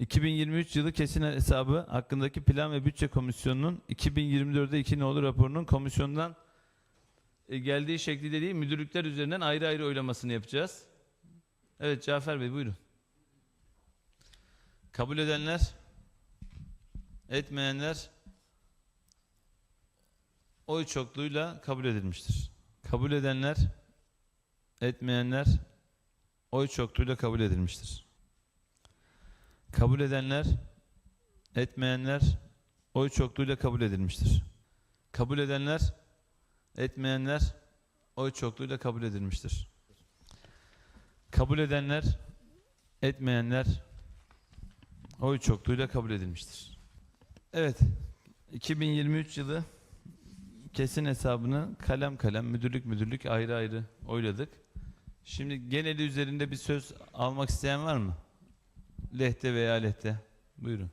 2023 yılı kesin hesabı hakkındaki Plan ve Bütçe Komisyonu'nun 2024'de 2 nolu raporunun komisyondan e, geldiği şekliyle değil müdürlükler üzerinden ayrı ayrı oylamasını yapacağız. Evet Cafer Bey buyurun. Kabul edenler, etmeyenler oy çokluğuyla kabul edilmiştir. Kabul edenler, etmeyenler oy çokluğuyla kabul edilmiştir. Kabul edenler, etmeyenler oy çokluğuyla kabul edilmiştir. Kabul edenler, etmeyenler oy çokluğuyla kabul edilmiştir. Kabul edenler, etmeyenler oy çokluğuyla kabul edilmiştir. Evet, 2023 yılı kesin hesabını kalem kalem, müdürlük müdürlük ayrı ayrı oyladık. Şimdi geneli üzerinde bir söz almak isteyen var mı? Lehte veya lehte. Buyurun.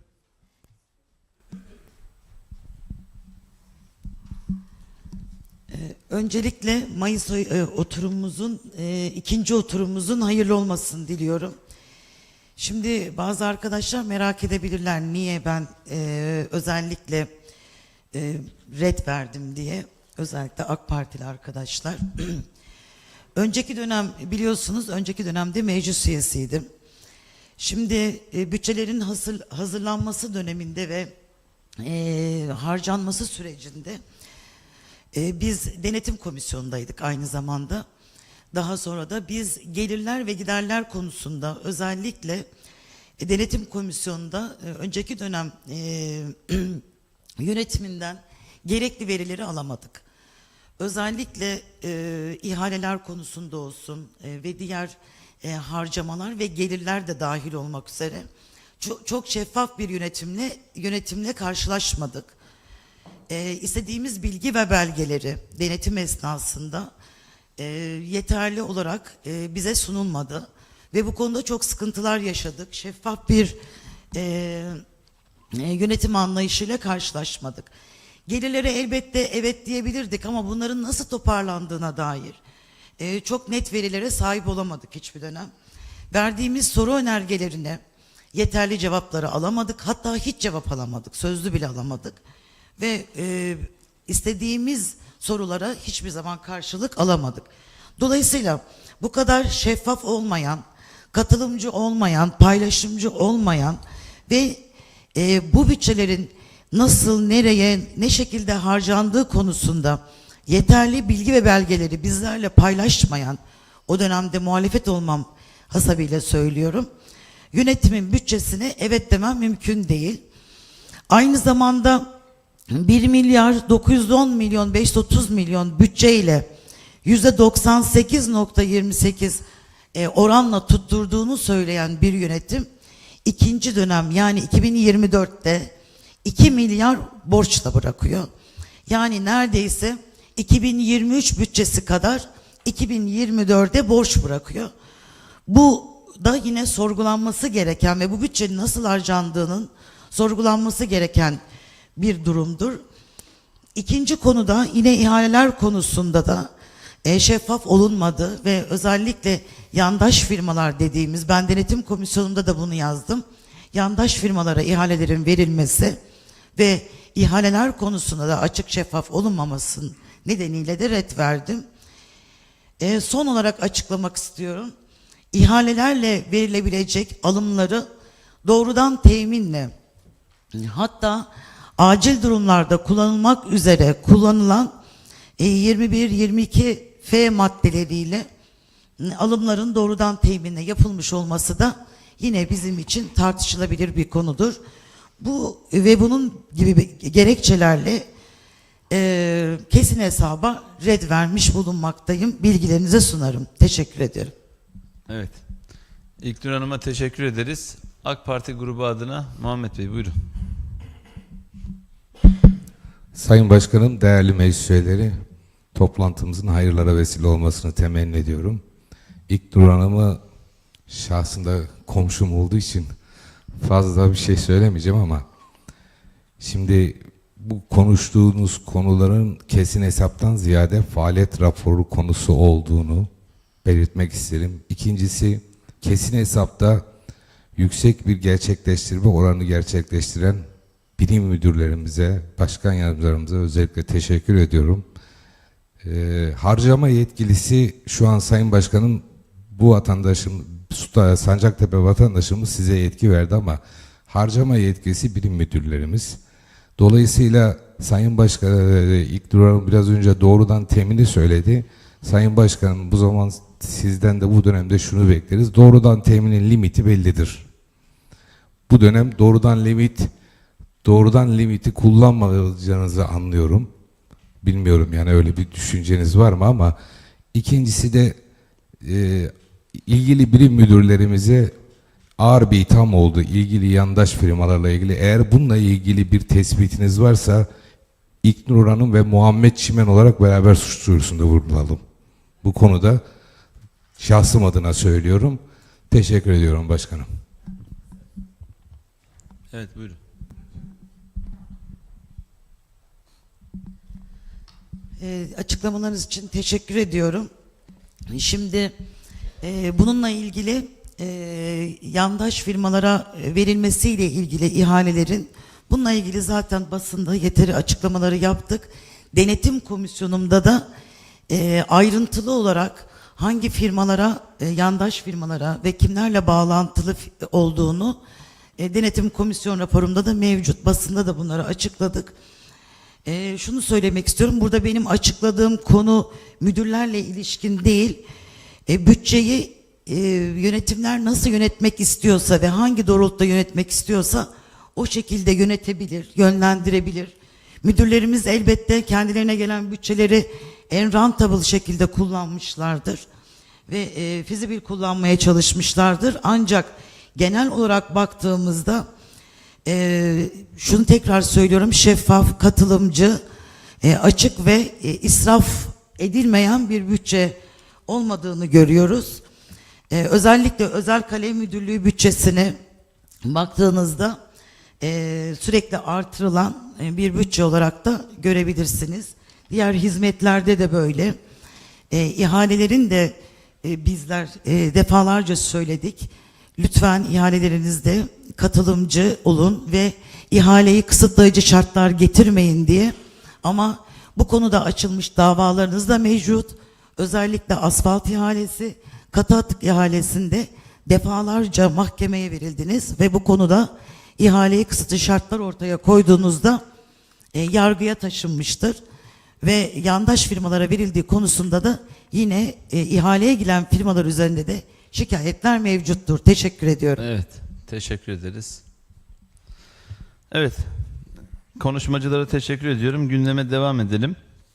Öncelikle Mayıs ayı- e, oturumumuzun e, ikinci oturumumuzun hayırlı olmasını diliyorum. Şimdi bazı arkadaşlar merak edebilirler niye ben e, özellikle red verdim diye. Özellikle AK Partili arkadaşlar. önceki dönem biliyorsunuz önceki dönemde meclis üyesiydim. Şimdi e, bütçelerin hazır, hazırlanması döneminde ve e, harcanması sürecinde ee, biz denetim komisyonundaydık aynı zamanda. Daha sonra da biz gelirler ve giderler konusunda özellikle e, denetim komisyonunda e, önceki dönem e, yönetiminden gerekli verileri alamadık. Özellikle e, ihaleler konusunda olsun e, ve diğer e, harcamalar ve gelirler de dahil olmak üzere çok, çok şeffaf bir yönetimle yönetimle karşılaşmadık e, istediğimiz bilgi ve belgeleri denetim esnasında e, yeterli olarak e, bize sunulmadı ve bu konuda çok sıkıntılar yaşadık. Şeffaf bir e, e, yönetim anlayışıyla karşılaşmadık. Gelirlere elbette evet diyebilirdik ama bunların nasıl toparlandığına dair e, çok net verilere sahip olamadık hiçbir dönem. Verdiğimiz soru önergelerine yeterli cevapları alamadık. Hatta hiç cevap alamadık. Sözlü bile alamadık ve e, istediğimiz sorulara hiçbir zaman karşılık alamadık. Dolayısıyla bu kadar şeffaf olmayan, katılımcı olmayan, paylaşımcı olmayan ve e, bu bütçelerin nasıl, nereye, ne şekilde harcandığı konusunda yeterli bilgi ve belgeleri bizlerle paylaşmayan, o dönemde muhalefet olmam hasabıyla söylüyorum, yönetimin bütçesine evet demem mümkün değil. Aynı zamanda 1 milyar 910 milyon 530 milyon bütçeyle yüzde 98.28 e, oranla tutturduğunu söyleyen bir yönetim ikinci dönem yani 2024'te 2 milyar borçla bırakıyor. Yani neredeyse 2023 bütçesi kadar 2024'de borç bırakıyor. Bu da yine sorgulanması gereken ve bu bütçenin nasıl harcandığının sorgulanması gereken bir durumdur. İkinci konuda yine ihaleler konusunda da e, şeffaf olunmadı ve özellikle yandaş firmalar dediğimiz ben denetim komisyonunda da bunu yazdım. Yandaş firmalara ihalelerin verilmesi ve ihaleler konusunda da açık şeffaf olunmamasının nedeniyle de red verdim. E, son olarak açıklamak istiyorum. İhalelerle verilebilecek alımları doğrudan teminle hatta acil durumlarda kullanılmak üzere kullanılan e, 21-22 F maddeleriyle e, alımların doğrudan teminle yapılmış olması da yine bizim için tartışılabilir bir konudur. Bu ve bunun gibi gerekçelerle e, kesin hesaba red vermiş bulunmaktayım. Bilgilerinize sunarım. Teşekkür ederim. Evet. İlknur Hanım'a teşekkür ederiz. AK Parti grubu adına Muhammed Bey buyurun. Sayın Başkanım, değerli meclis üyeleri, toplantımızın hayırlara vesile olmasını temenni ediyorum. İlk Hanım'ı şahsında komşum olduğu için fazla bir şey söylemeyeceğim ama şimdi bu konuştuğunuz konuların kesin hesaptan ziyade faaliyet raporu konusu olduğunu belirtmek isterim. İkincisi kesin hesapta yüksek bir gerçekleştirme oranı gerçekleştiren bilim müdürlerimize, başkan yardımcılarımıza özellikle teşekkür ediyorum. Ee, harcama yetkilisi şu an Sayın Başkanım bu vatandaşım, Sancaktepe vatandaşımız size yetki verdi ama harcama yetkisi bilim müdürlerimiz. Dolayısıyla Sayın Başkan, e, İlknur Hanım biraz önce doğrudan temini söyledi. Sayın Başkanım bu zaman sizden de bu dönemde şunu bekleriz. Doğrudan teminin limiti bellidir. Bu dönem doğrudan limit, doğrudan limiti kullanmayacağınızı anlıyorum. Bilmiyorum yani öyle bir düşünceniz var mı ama ikincisi de e, ilgili birim müdürlerimize ağır bir itham oldu ilgili yandaş firmalarla ilgili. Eğer bununla ilgili bir tespitiniz varsa İlknur Hanım ve Muhammed Çimen olarak beraber suç duyurusunda bulunalım. Bu konuda şahsım adına söylüyorum. Teşekkür ediyorum başkanım. Evet buyurun. E, açıklamalarınız için teşekkür ediyorum. Şimdi e, bununla ilgili e, yandaş firmalara verilmesiyle ilgili ihalelerin bununla ilgili zaten basında yeteri açıklamaları yaptık. Denetim komisyonumda da e, ayrıntılı olarak hangi firmalara, e, yandaş firmalara ve kimlerle bağlantılı olduğunu e, denetim komisyon raporumda da mevcut. Basında da bunları açıkladık. Ee, şunu söylemek istiyorum. Burada benim açıkladığım konu müdürlerle ilişkin değil. E, bütçeyi e, yönetimler nasıl yönetmek istiyorsa ve hangi doğrultuda yönetmek istiyorsa o şekilde yönetebilir, yönlendirebilir. Müdürlerimiz elbette kendilerine gelen bütçeleri en rentable şekilde kullanmışlardır ve e, fizibil kullanmaya çalışmışlardır. Ancak genel olarak baktığımızda ee, şunu tekrar söylüyorum şeffaf, katılımcı, e, açık ve e, israf edilmeyen bir bütçe olmadığını görüyoruz. Ee, özellikle özel kalem müdürlüğü bütçesine baktığınızda e, sürekli artırılan e, bir bütçe olarak da görebilirsiniz. Diğer hizmetlerde de böyle. E, ihalelerin de e, bizler e, defalarca söyledik. Lütfen ihalelerinizde katılımcı olun ve ihaleyi kısıtlayıcı şartlar getirmeyin diye. Ama bu konuda açılmış davalarınız da mevcut. Özellikle asfalt ihalesi, katı atık ihalesinde defalarca mahkemeye verildiniz ve bu konuda ihaleyi kısıtlı şartlar ortaya koyduğunuzda e, yargıya taşınmıştır ve yandaş firmalara verildiği konusunda da yine e, ihaleye giren firmalar üzerinde de şikayetler mevcuttur. Teşekkür ediyorum. Evet, teşekkür ederiz. Evet, konuşmacılara teşekkür ediyorum. Gündeme devam edelim.